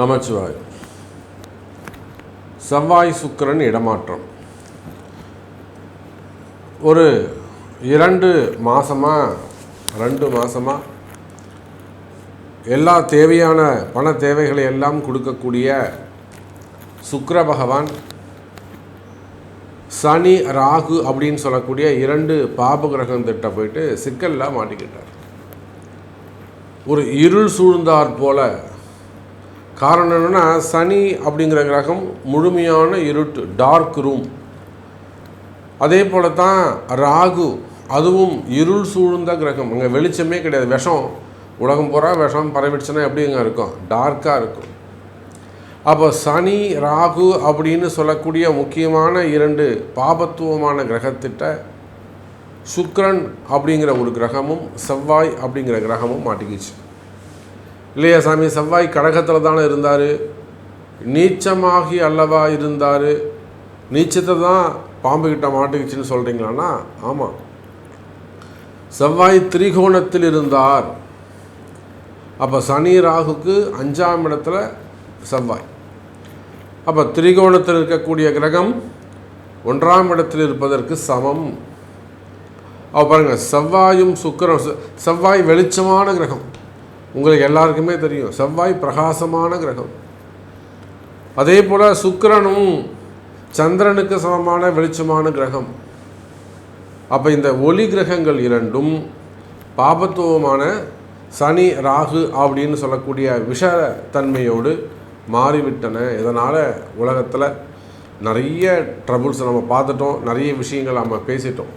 நமச்சிவாய். செவ்வாய் சுக்கிரன் இடமாற்றம். ஒரு இரண்டு மாதமாக ரெண்டு மாதமாக எல்லா தேவையான பண தேவைகளை எல்லாம் கொடுக்கக்கூடிய சுக்கர பகவான் சனி ராகு அப்படின்னு சொல்லக்கூடிய இரண்டு பாப கிரகம் போயிட்டு சிக்கலில் மாட்டிக்கிட்டார். ஒரு இருள் சூழ்ந்தார் போல காரணம் என்னென்னா சனி அப்படிங்கிற கிரகம் முழுமையான இருட்டு டார்க் ரூம் அதே போல தான் ராகு அதுவும் இருள் சூழ்ந்த கிரகம். அங்கே வெளிச்சமே கிடையாது. விஷம் உலகம் பூரா விஷம் பரவிடுச்சுன்னா எப்படிங்க இருக்கும்? டார்க்காக இருக்கும். அப்போ சனி ராகு அப்படின்னு சொல்லக்கூடிய முக்கியமான இரண்டு பாபத்துவமான கிரகத்திட்ட சுக்கிரன் அப்படிங்கிற ஒரு கிரகமும் செவ்வாய் அப்படிங்கிற கிரகமும் மாட்டிக்கிச்சு. இல்லையா சாமி செவ்வாய் கடகத்தில் தானே இருந்தார். நீச்சமாகி அல்லவா இருந்தார்? நீச்சத்தை தான் பாம்பு கிட்ட மாட்டிக்கிச்சுன்னு சொல்கிறீங்களான்னா ஆமாம் செவ்வாய் திரிகோணத்தில் இருந்தார். அப்போ சனி ராகுக்கு அஞ்சாம் இடத்துல செவ்வாய். அப்போ திரிகோணத்தில் இருக்கக்கூடிய கிரகம் ஒன்றாம் இடத்தில் இருப்பதற்கு சமம். அப்போ பாருங்கள் செவ்வாயும் சுக்கரம் செவ்வாய் வெளிச்சமான கிரகம். உங்களுக்கு எல்லாருக்குமே தெரியும். செவ்வாய் பிரகாசமான கிரகம். அதே போல் சுக்கரனும் சந்திரனுக்கு சமமான வெளிச்சமான கிரகம். அப்போ இந்த ஒளி கிரகங்கள் இரண்டும் பாபத்துவமான சனி ராகு அப்படின்னு சொல்லக்கூடிய விஷ தன்மையோடு மாறிவிட்டன. இதனால் உலகத்தில் நிறைய ட்ரபுள்ஸ் நம்ம பார்த்துட்டோம். நிறைய விஷயங்கள் நம்ம பேசிட்டோம்.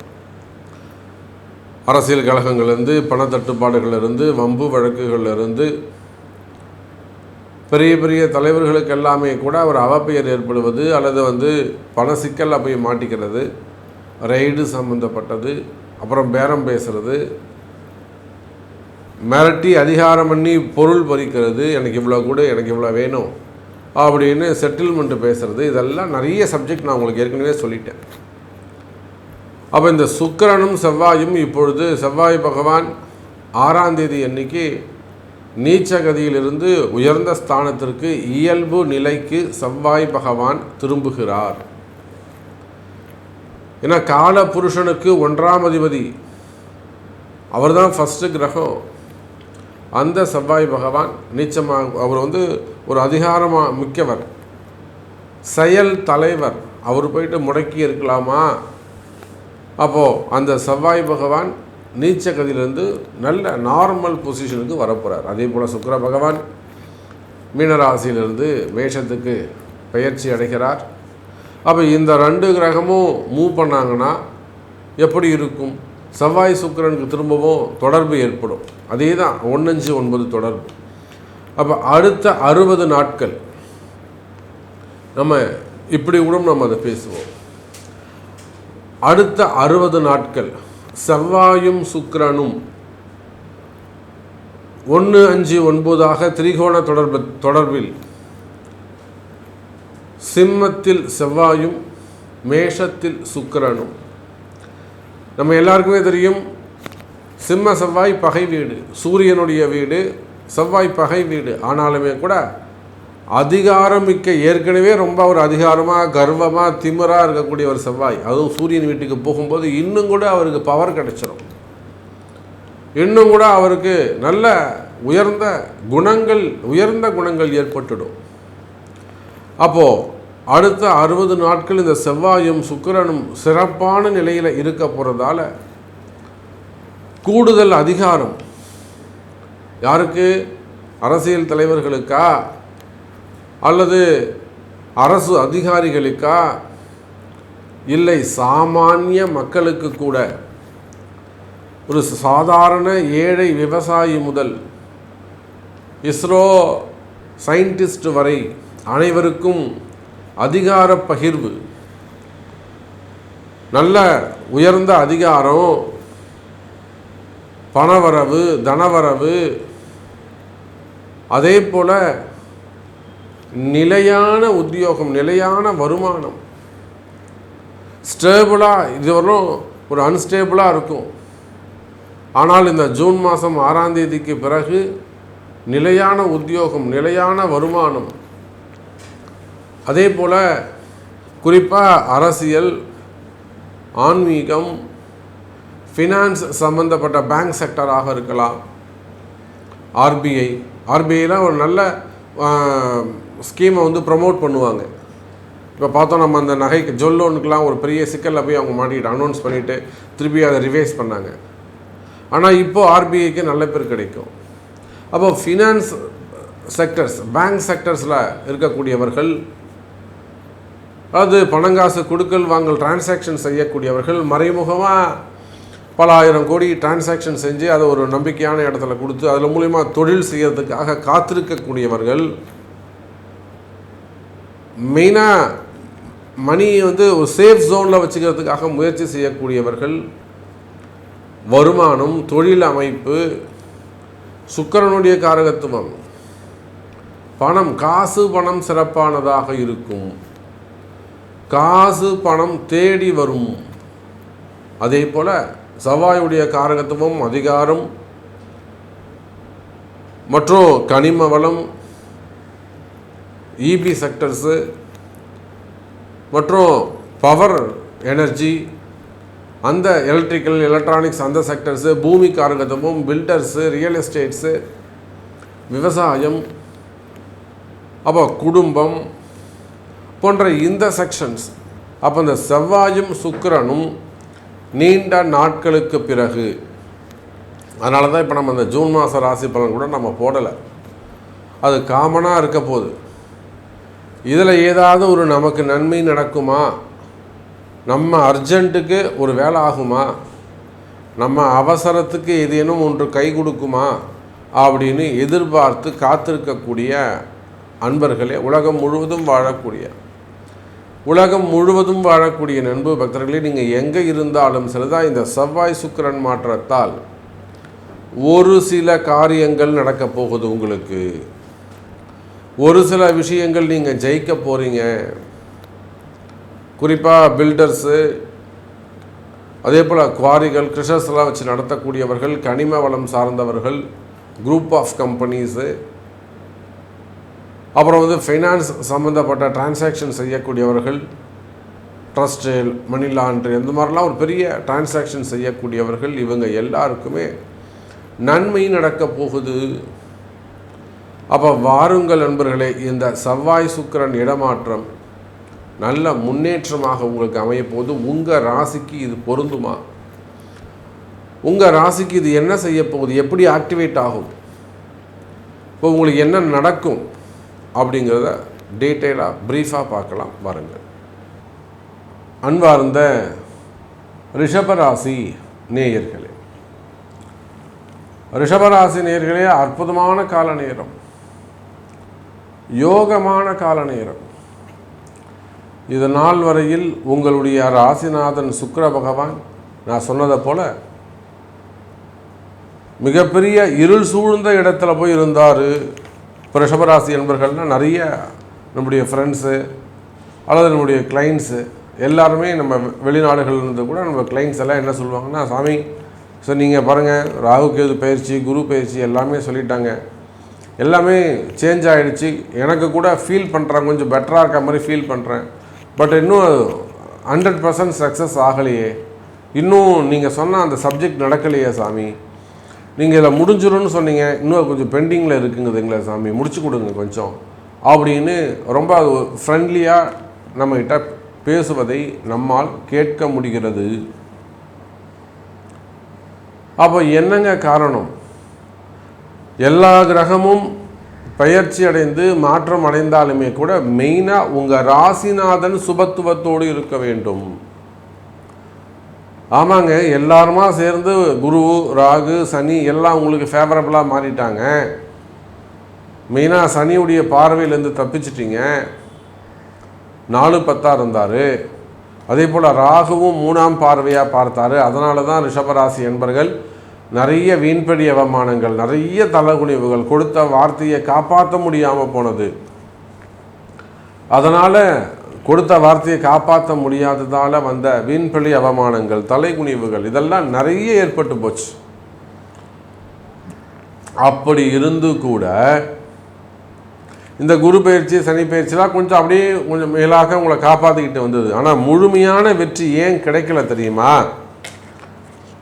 அரசியல் கழகங்கள்லேருந்து பணத்தட்டுப்பாடுகள்லேருந்து வம்பு வழக்குகள்லேருந்து பெரிய பெரிய தலைவர்களுக்கு எல்லாமே கூட அவர் அவப்பெயர் ஏற்படுவது அல்லது வந்து பண சிக்கலில் போய் மாட்டிக்கிறது. ரெய்டு சம்மந்தப்பட்டது அப்புறம் பேரம் பேசுறது மிரட்டி அதிகாரம் பண்ணி பொருள் பறிக்கிறது எனக்கு இவ்வளோ கூட எனக்கு இவ்வளோ வேணும் அப்படின்னு செட்டில்மெண்ட்டு பேசுகிறது இதெல்லாம் நிறைய சப்ஜெக்ட் நான் உங்களுக்கு ஏற்கனவே சொல்லிட்டேன். அப்போ இந்த சுக்கரனும் செவ்வாயும் இப்பொழுது செவ்வாய் பகவான் ஆறாம் தேதி அன்னைக்கு நீச்சகதியிலிருந்து உயர்ந்த ஸ்தானத்திற்கு இயல்பு நிலைக்கு செவ்வாய் பகவான் திரும்புகிறார். ஏன்னா கால புருஷனுக்கு ஒன்றாம் அதிபதி. அவர்தான் ஃபஸ்ட்டு கிரகம். அந்த செவ்வாய் பகவான் நீச்சமாக அவர் வந்து ஒரு அதிகாரமாக மிக்கவர். செயல் தலைவர். அவர் போயிட்டு முடக்கி இருக்கலாமா? அப்போது அந்த செவ்வாய் பகவான் நீச்ச கதியிலேருந்து நல்ல நார்மல் பொசிஷனுக்கு வரப்போகிறார் அதே போல் சுக்கர பகவான் மீனராசியிலிருந்து மேஷத்துக்கு பயிற்சி அடைகிறார். அப்போ இந்த ரெண்டு கிரகமும் மூவ் பண்ணாங்கன்னா எப்படி இருக்கும்? செவ்வாய் சுக்கரனுக்கு திரும்பவும் தொடர்பு ஏற்படும். அதே தான் ஒன்றஞ்சு ஒன்பது தொடர்பு. அப்போ அடுத்த அறுபது நாட்கள் நம்ம இப்படி கூட நம்ம அதை பேசுவோம். அடுத்த அறுபது நாட்கள் செவ்வாயும் சுக்கிரனும் ஒன்று அஞ்சு ஒன்பதாக திரிகோண தொடர்பு தொடர்பில் சிம்மத்தில் செவ்வாயும் மேஷத்தில் சுக்கிரனும். நம்ம எல்லாருக்குமே தெரியும் சிம்ம செவ்வாய் பகை வீடு சூரியனுடைய வீடு செவ்வாய் பகை வீடு. ஆனாலுமே கூட அதிகாரமிக்க ஏற்கனவே ரொம்ப ஒரு அதிகாரமாக கர்வமாக திமிராக இருக்கக்கூடிய ஒரு செவ்வாய். அதுவும் சூரியன் வீட்டுக்கு போகும்போது இன்னும் கூட அவருக்கு பவர் கிடைச்சிடும் இன்னும் கூட அவருக்கு நல்ல உயர்ந்த குணங்கள் உயர்ந்த குணங்கள் ஏற்பட்டுடும். அப்போது அடுத்த அறுபது நாட்கள் இந்த செவ்வாயும் சுக்கிரனும் சிறப்பான நிலையில் இருக்க போகிறதால கூடுதல் அதிகாரம். யாருக்கு? அரசியல் தலைவர்களுக்கா? அல்லது அரசு அதிகாரிகளுக்கா? இல்லை சாமானிய மக்களுக்கு கூட. ஒரு சாதாரண ஏழை விவசாயி முதல் இஸ்ரோ சயின்டிஸ்ட் வரை அனைவருக்கும் அதிகார பகிர்வு. நல்ல உயர்ந்த அதிகாரம் பணவரவு தனவரவு. அதே போல் நிலையான உத்தியோகம் நிலையான வருமானம். ஸ்டேபிளாக இதுவரையும் ஒரு அன்ஸ்டேபிளாக இருக்கும். ஆனால் இந்த ஜூன் மாதம் ஆறாம் தேதிக்கு பிறகு நிலையான உத்தியோகம் நிலையான வருமானம். அதே போல் குறிப்பாக அரசியல் ஆன்மீகம் ஃபினான்ஸ் சம்மந்தப்பட்ட பேங்க் செக்டராக இருக்கலாம். ஆர்பிஐ ஆர்பிஐலாம் ஒரு நல்ல ஸ்கீமை வந்து ப்ரமோட் பண்ணுவாங்க. இப்போ பார்த்தோம் நம்ம அந்த நகைக்கு ஜொல் லோனுக்கெலாம் ஒரு பெரிய சிக்கலில் போய் அவங்க மாட்டிக்கிட்டு அனௌன்ஸ் பண்ணிவிட்டு திருப்பி அதை ரிவைஸ் பண்ணாங்க. ஆனால் இப்போது ஆர்பிஐக்கு நல்ல பேர் கிடைக்கும். அப்போ ஃபினான்ஸ் செக்டர்ஸ் பேங்க் செக்டர்ஸில் இருக்கக்கூடியவர்கள் அதாவது பணங்காசு கொடுக்கல் வாங்கல் டிரான்சாக்ஷன் செய்யக்கூடியவர்கள் மறைமுகமாக பல ஆயிரம் கோடி டிரான்சாக்ஷன் செஞ்சு அதை ஒரு நம்பிக்கையான இடத்துல கொடுத்து அதில் மூலிமா தொழில் செய்கிறதுக்காக காத்திருக்கக்கூடியவர்கள் மெயினாக மணியை வந்து ஒரு சேஃப் ஜோனில் வச்சுக்கிறதுக்காக முயற்சி செய்யக்கூடியவர்கள் வருமானம் தொழில் அமைப்பு சுக்கரனுடைய காரகத்துவம். பணம் காசு பணம் சிறப்பானதாக இருக்கும். காசு பணம் தேடி வரும். அதே போல் செவ்வாயுடைய காரகத்துவம் அதிகாரம் மற்றும் கனிம வளம் இபி செக்டர்ஸு மற்றும் பவர் எனர்ஜி அந்த எலக்ட்ரிக்கல் எலக்ட்ரானிக்ஸ் அந்த செக்டர்ஸு பூமி காரகத்துவம் பில்டர்ஸு ரியல் எஸ்டேட்ஸு விவசாயம் அப்போ குடும்பம் போன்ற இந்த செக்ஷன்ஸ் அப்போ இந்த செவ்வாயும் சுக்கிரனும் நீண்ட நாட்களுக்கு பிறகு. அதனால தான் இப்போ நம்ம இந்த ஜூன் மாத ராசி பலன் கூட நம்ம போடலை. அது காமனாக இருக்க போகுது. இதில் ஏதாவது ஒரு நமக்கு நன்மை நடக்குமா? நம்ம அர்ஜென்ட்டுக்கு ஒரு வேலை ஆகுமா? நம்ம அவசரத்துக்கு ஏதேனும் ஒன்று கை கொடுக்குமா? அப்படின்னு எதிர்பார்த்து காத்திருக்கக்கூடிய அன்பர்களே உலகம் முழுவதும் வாழக்கூடிய உலகம் முழுவதும் வாழக்கூடிய நண்பு பக்தர்களே நீங்கள் எங்கே இருந்தாலும் சரிதான் இந்த செவ்வாய் சுக்கிரன் மாற்றத்தால் ஒரு சில காரியங்கள் நடக்கப் போகுது உங்களுக்கு. ஒரு சில விஷயங்கள் நீங்கள் ஜெயிக்க போகிறீங்க குறிப்பாக பில்டர்ஸு அதே போல் குவாரிகள் கிருஷர்ஸ்லாம் வச்சு நடத்தக்கூடியவர்கள் கனிம வளம் சார்ந்தவர்கள் குரூப் ஆஃப் கம்பெனிஸு அப்புறம் வந்து ஃபைனான்ஸ் சம்மந்தப்பட்ட டிரான்சாக்ஷன் செய்யக்கூடியவர்கள் ட்ரஸ்ட்டு மணி லாண்ட்ரி இந்த மாதிரிலாம் ஒரு பெரிய டிரான்சாக்ஷன் செய்யக்கூடியவர்கள் இவங்க எல்லாருக்குமே நன்மை நடக்கப் போகுது. அப்போ வாருங்கள் நண்பர்களே இந்த செவ்வாய் சுக்கிரன் இடமாற்றம் நல்ல முன்னேற்றமாக உங்களுக்கு அமையப்போது உங்கள் ராசிக்கு இது பொருந்துமா? உங்கள் ராசிக்கு இது என்ன செய்ய போகுது? எப்படி ஆக்டிவேட் ஆகும்? இப்போ உங்களுக்கு என்ன நடக்கும்? அப்படிங்கிறத டீட்டெயிலாக ப்ரீஃபாக பார்க்கலாம். வாருங்கள். அன்பார்ந்த ரிஷபராசி நேயர்களே. ரிஷபராசி நேயர்களே அற்புதமான கால நேரம். யோகமான கால நேரம். இது நாள் வரையில் உங்களுடைய ராசிநாதன் சுக்கர பகவான் நான் சொன்னதை போல மிகப்பெரிய இருள் சூழ்ந்த இடத்துல போய் இருந்தார். ரிஷபராசி என்பர்கள்னால் நிறைய நம்முடைய ஃப்ரெண்ட்ஸு அல்லது நம்முடைய கிளைண்ட்ஸு எல்லாருமே நம்ம வெளிநாடுகள் இருந்து கூட நம்ம கிளைண்ட்ஸ் எல்லாம் என்ன சொல்லுவாங்கன்னா சாமி சார் நீங்கள் பாருங்கள் ராகு கேது பயிற்சி குரு பயிற்சி எல்லாமே சொல்லிட்டாங்க. எல்லாமே சேஞ்ச் ஆகிடுச்சு எனக்கு கூட ஃபீல் பண்ணுறேன் கொஞ்சம் பெட்டராக இருக்க மாதிரி ஃபீல் பண்ணுறேன் பட் இன்னும் ஹண்ட்ரட் பர்சன்ட் சக்ஸஸ் ஆகலையே. இன்னும் நீங்கள் சொன்ன அந்த சப்ஜெக்ட் நடக்கலையே சாமி. நீங்கள் இதில் முடிஞ்சிடும்னு சொன்னீங்க. இன்னும் கொஞ்சம் பெண்டிங்கில் இருக்குங்குதுங்களே சாமி. முடிச்சு கொடுங்க கொஞ்சம். அப்படின்னு ரொம்ப ஃப்ரெண்ட்லியாக நம்மகிட்ட பேசுவதை நம்மால் கேட்க முடிகிறது. அப்போ என்னங்க காரணம்? எல்லா கிரகமும் பயிற்சி அடைந்து மாற்றம் அடைந்தாலுமே கூட மெயினாக உங்கள் ராசிநாதன் சுபத்துவத்தோடு இருக்க வேண்டும். ஆமாங்க எல்லாருமா சேர்ந்து குரு ராகு சனி எல்லாம் உங்களுக்கு ஃபேவரபுளாக மாறிட்டாங்க. மெயினாக சனியுடைய பார்வையிலேருந்து தப்பிச்சிட்டிங்க. நாலு பத்தாக இருந்தார். அதே போல் ராகுவும் மூணாம் பார்வையாக பார்த்தாரு. அதனால தான் ரிஷபராசி என்பர்கள் நிறைய வீண்படி அவமானங்கள் நிறைய தலகுனிவுகள் கொடுத்த வார்த்தையை காப்பாற்ற முடியாமல் போனது. அதனால் கொடுத்த வார்த்தையை காப்பாற்ற முடியாததால் வந்த வீண்பழி அவமானங்கள் தலைகுனிவுகள் இதெல்லாம் நிறைய ஏற்பட்டு போச்சு. அப்படி இருந்து கூட இந்த குரு பயிற்சி சனி பயிற்சிலாம் கொஞ்சம் அப்படியே கொஞ்சம் மேலாக உங்களை காப்பாற்றிக்கிட்டு வந்தது. ஆனால் முழுமையான வெற்றி ஏன் கிடைக்கல தெரியுமா?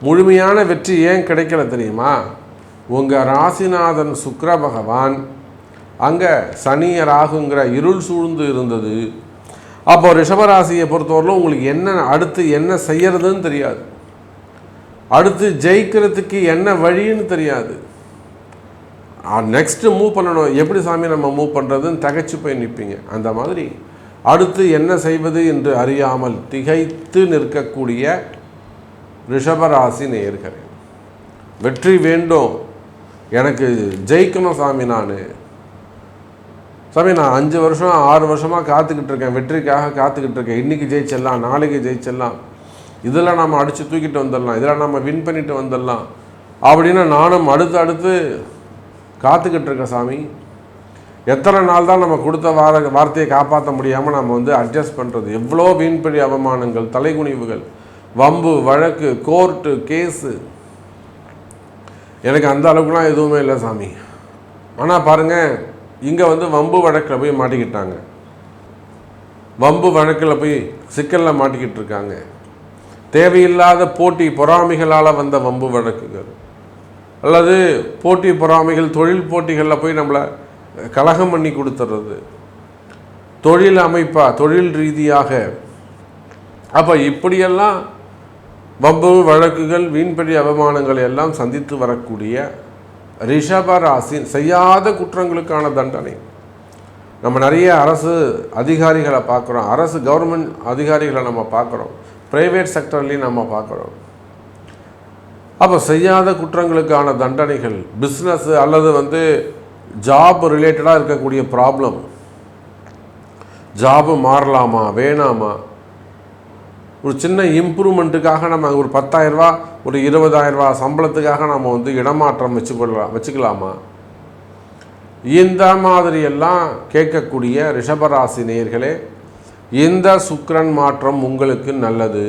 முழுமையான வெற்றி ஏன் கிடைக்கல தெரியுமா? உங்கள் ராசிநாதன் சுக்ர பகவான் அங்கே சனி ராகுங்கிற இருள் சூழ்ந்து இருந்தது. அப்போ ரிஷபராசியை பொறுத்தவரையிலும் உங்களுக்கு என்ன அடுத்து என்ன செய்யறதுன்னு தெரியாது. அடுத்து ஜெயிக்கிறதுக்கு என்ன வழின்னு தெரியாது. நெக்ஸ்ட்டு மூவ் பண்ணணும். எப்படி சாமி நம்ம மூவ் பண்ணுறதுன்னு தகைச்சு போய் நிற்பீங்க அந்த மாதிரி அடுத்து என்ன செய்வது என்று அறியாமல் திகைத்து நிற்கக்கூடிய ரிஷபராசி நேயர்களே வெற்றி வேண்டும். எனக்கு ஜெயிக்கணும் சாமி நான். சாமி நான் அஞ்சு வருஷம் ஆறு வருஷமாக காத்துக்கிட்டு இருக்கேன். வெற்றிக்காக காத்துக்கிட்டு இருக்கேன். இன்றைக்கி ஜெயிச்சிடலாம் நாளைக்கு ஜெயிச்சிடலாம். இதில் நம்ம அடித்து தூக்கிட்டு வந்துடலாம். இதில் நம்ம வின் பண்ணிட்டு வந்துடலாம். அப்படின்னு நானும் அடுத்து அடுத்து காத்துக்கிட்டு இருக்கேன் சாமி. எத்தனை நாள் தான் நம்ம கொடுத்த வார வார்த்தையை காப்பாற்ற முடியாமல் நம்ம வந்து அட்ஜஸ்ட் பண்ணுறது எவ்வளோ வீண்படி அவமானங்கள் தலைகுனிவுகள். வம்பு வழக்கு கோர்ட்டு கேஸு. எனக்கு அந்த அளவுக்குலாம் எதுவுமே இல்லை சாமி. ஆனால் பாருங்கள் இங்கே வந்து வம்பு வழக்கில் போய் மாட்டிக்கிட்டாங்க. வம்பு வழக்கில் போய் சிக்கலில் மாட்டிக்கிட்டு இருக்காங்க தேவையில்லாத போட்டி பொறாமைகளால் வந்த வம்பு வழக்குகள். அல்லது போட்டி பொறாமைகள் தொழில் போட்டிகளில் போய் நம்மளை கலகம் பண்ணி கொடுத்துறது. தொழில் அமைப்பாக தொழில் ரீதியாக. அப்போ இப்படியெல்லாம் வம்பு வழக்குகள் வீண்படி அவமானங்களை எல்லாம் சந்தித்து வரக்கூடிய ரிஷப ராசி செய்யாத குற்றங்களுக்கான தண்டனை. நம்ம நிறைய அரசு அதிகாரிகளை பார்க்குறோம். அரசு கவர்மெண்ட் அதிகாரிகளை நம்ம பார்க்குறோம். ப்ரைவேட் செக்டர்லேயும் நம்ம பார்க்குறோம். அப்போ செய்யாத குற்றங்களுக்கான தண்டனைகள் பிஸ்னஸ் அல்லது வந்து ஜாப் ரிலேட்டடாக இருக்கக்கூடிய ப்ராப்ளம் ஜாபு மாறலாமா வேணாமா? ஒரு சின்ன இம்ப்ரூவ்மெண்ட்டுக்காக நம்ம ஒரு பத்தாயிரரூபா ஒரு இருபதாயிரரூபா சம்பளத்துக்காக நம்ம வந்து இடமாற்றம் வச்சுக்கொள்ளலாம் வச்சுக்கலாமா? இந்த மாதிரியெல்லாம் கேட்கக்கூடிய ரிஷபராசி நேர்களே இந்த சுக்கரன் மாற்றம் உங்களுக்கு நல்லது.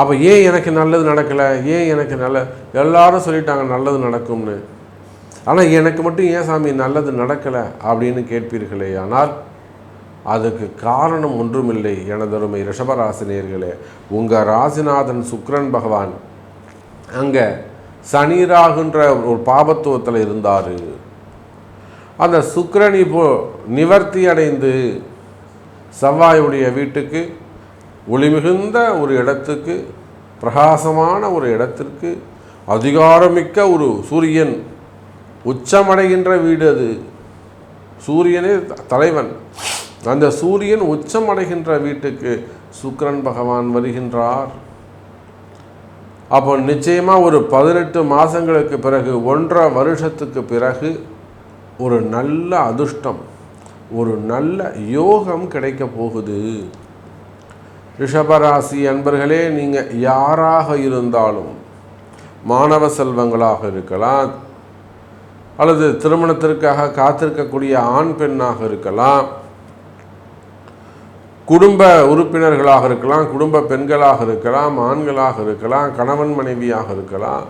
அப்போ ஏன் எனக்கு நல்லது நடக்கலை? ஏன் எனக்கு நல்ல எல்லாரும் சொல்லிட்டாங்க நல்லது நடக்கும்னு. ஆனால் எனக்கு மட்டும் ஏன் சாமி நல்லது நடக்கலை? அப்படின்னு கேட்பீர்களே ஆனால் அதுக்கு காரணம் ஒன்றுமில்லை எனதருமை ரிஷபராசினியர்களே. உங்கள் ராசிநாதன் சுக்ரன் பகவான் அங்கே சனிராகுன்ற ஒரு பாபத்துவத்தில் இருந்தார். அந்த சுக்கிரன் இப்போ நிவர்த்தி அடைந்து செவ்வாயுடைய வீட்டுக்கு ஒளிமிகுந்த ஒரு இடத்துக்கு பிரகாசமான ஒரு இடத்திற்கு அதிகாரமிக்க ஒரு சூரியன் உச்சமடைகின்ற வீடு அது. சூரியனே தலைவன். அந்த சூரியன் உச்சம் அடைகின்ற வீட்டுக்கு சுக்கிரன் பகவான் வருகின்றார். அப்போ நிச்சயமாக ஒரு பதினெட்டு மாதங்களுக்கு பிறகு ஒன்றரை வருஷத்துக்கு பிறகு ஒரு நல்ல அதிர்ஷ்டம் ஒரு நல்ல யோகம் கிடைக்க போகுது. ரிஷபராசி அன்பர்களே நீங்கள் யாராக இருந்தாலும் மாணவ செல்வங்களாக இருக்கலாம் அல்லது திருமணத்திற்காக காத்திருக்கக்கூடிய ஆண் பெண்ணாக இருக்கலாம் குடும்ப உறுப்பினர்களாக இருக்கலாம் குடும்ப பெண்களாக இருக்கலாம் ஆண்களாக இருக்கலாம் கணவன் மனைவியாக இருக்கலாம்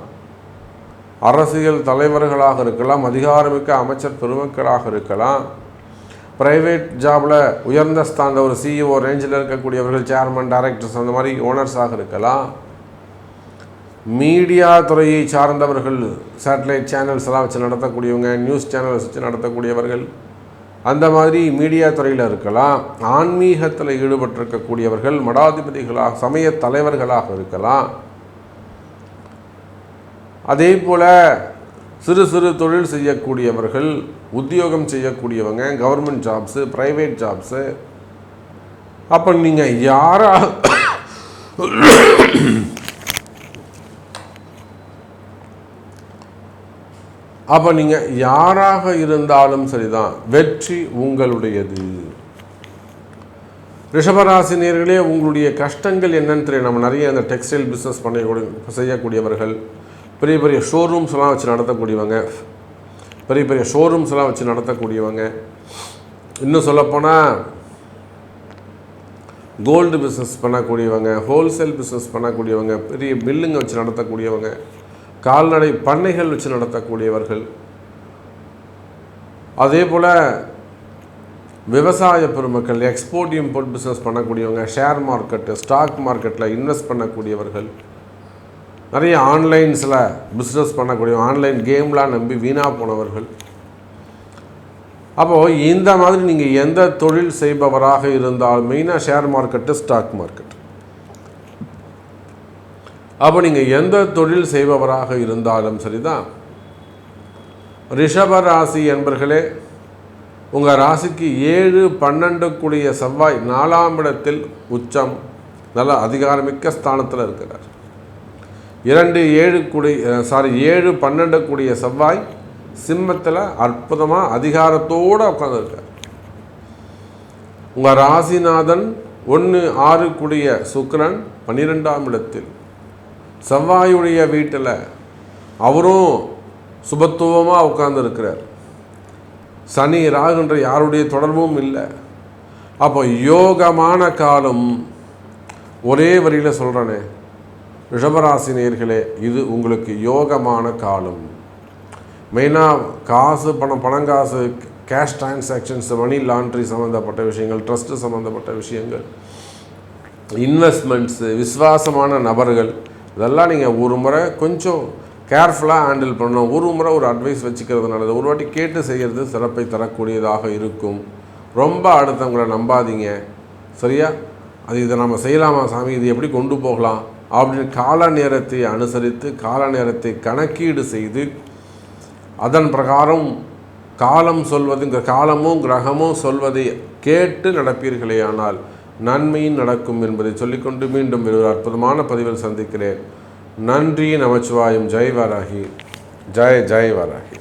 அரசியல் தலைவர்களாக இருக்கலாம் அதிகாரமிக்க அமைச்சர் பெருமக்களாக இருக்கலாம் ப்ரைவேட் ஜாபில் உயர்ந்த ஸ்தானில் ஒரு சிஇஓ ரேஞ்சில் இருக்கக்கூடியவர்கள் சேர்மன் டைரக்டர்ஸ் அந்த மாதிரி ஓனர்ஸாக இருக்கலாம். மீடியா துறையை சார்ந்தவர்கள் சேட்டலைட் சேனல்ஸ் எல்லாம் வச்சு நடத்தக்கூடியவங்க நியூஸ் சேனல்ஸ் வச்சு நடத்தக்கூடியவர்கள் அந்த மாதிரி மீடியா துறையில் இருக்கலாம் ஆன்மீகத்தில் ஈடுபட்டிருக்கக்கூடியவர்கள் மடாதிபதிகளாக சமய தலைவர்களாக இருக்கலாம். அதே போல் சிறு சிறு தொழில் செய்யக்கூடியவர்கள் உத்தியோகம் செய்யக்கூடியவங்க கவர்மெண்ட் ஜாப்ஸு ப்ரைவேட் ஜாப்ஸு அப்போ நீங்கள் யாராக அப்போ நீங்கள் யாராக இருந்தாலும் சரிதான். வெற்றி உங்களுடையது. ரிஷபராசினியர்களே உங்களுடைய கஷ்டங்கள் என்னன்னு தெரியும். நம்ம நிறைய அந்த டெக்ஸ்டைல் பிஸ்னஸ் பண்ண செய்யக்கூடியவர்கள் பெரிய பெரிய ஷோரூம்ஸ்லாம் வச்சு நடத்தக்கூடியவங்க பெரிய பெரிய ஷோரூம்ஸ்லாம் வச்சு நடத்தக்கூடியவங்க. இன்னும் சொல்லப்போனால் கோல்டு பிஸ்னஸ் பண்ணக்கூடியவங்க ஹோல்சேல் பிஸ்னஸ் பண்ணக்கூடியவங்க பெரிய பில்லுங்க வச்சு நடத்தக்கூடியவங்க. கால்நடை பண்ணைகள் வச்சு நடத்தக்கூடியவர்கள். அதே போல் விவசாய பெருமக்கள் எக்ஸ்போர்ட் இம்போர்ட் பிஸ்னஸ் பண்ணக்கூடியவங்க ஷேர் மார்க்கெட்டு ஸ்டாக் மார்க்கெட்டில் இன்வெஸ்ட் பண்ணக்கூடியவர்கள். நிறைய ஆன்லைன்ஸில் பிஸ்னஸ் பண்ணக்கூடிய ஆன்லைன் கேம்லாம் நம்பி வீணாக போனவர்கள். அப்போது இந்த மாதிரி நீங்கள் எந்த தொழில் செய்பவராக இருந்தால் மெயினாக ஷேர் மார்க்கெட்டு ஸ்டாக் மார்க்கெட் அப்போ நீங்கள் எந்த தொழில் செய்பவராக இருந்தாலும் சரிதான். ரிஷப ராசி என்பர்களே உங்கள் ராசிக்கு ஏழு பன்னெண்டுக்குரிய செவ்வாய் நாலாம் இடத்தில் உச்சம் நல்ல அதிகாரமிக்க ஸ்தானத்தில் இருக்கிறார். இரண்டு ஏழு குடி சாரி ஏழு பன்னெண்டு கூடிய செவ்வாய் சிம்மத்தில் அற்புதமாக அதிகாரத்தோடு உட்காந்துருக்கார் உங்கள் ராசிநாதன் ஒன்று ஆறு கூடிய சுக்கரன் பன்னிரெண்டாம் இடத்தில். செவ்வாயுடைய வீட்டில் அவரும் சுபத்துவமாக உட்கார்ந்துருக்கிறார். சனி ராகுன்ற யாருடைய தொடர்பும் இல்லை. அப்போ யோகமான காலம் ஒரே வரியில் சொல்கிறனே ரிஷபராசி நேர்களே இது உங்களுக்கு யோகமான காலம். மெயினாக காசு பணம் பணங்காசு கேஷ் டிரான்சாக்ஷன்ஸ் மணி லாண்ட்ரி சம்மந்தப்பட்ட விஷயங்கள் ட்ரஸ்ட்டு சம்மந்தப்பட்ட விஷயங்கள் இன்வெஸ்ட்மெண்ட்ஸு விசுவாசமான நபர்கள் இதெல்லாம் நீங்கள் ஒரு முறை கொஞ்சம் கேர்ஃபுல்லாக ஹேண்டில் பண்ணணும். ஒரு முறை ஒரு அட்வைஸ் வச்சுக்கிறது நல்லது. ஒரு வாட்டி கேட்டு செய்கிறது சிறப்பை தரக்கூடியதாக இருக்கும். ரொம்ப அடுத்தவங்களை நம்பாதீங்க. சரியா? அது இதை நம்ம செய்யலாமா சாமி? இது எப்படி கொண்டு போகலாம்? அப்படின்னு கால நேரத்தை அனுசரித்து கால நேரத்தை கணக்கீடு செய்து அதன் பிரகாரம் காலம் சொல்வது காலமும் கிரகமும் சொல்வதை கேட்டு நடப்பீர்களே ஆனால் நன்மையும் நடக்கும் என்பதை சொல்லிக்கொண்டு மீண்டும் ஒரு அற்புதமான பதிவில் சந்திக்கிறேன். நன்றி நமச்சிவாயம். ஜெய் வாராகி. ஜெய் ஜெய் வாராகி.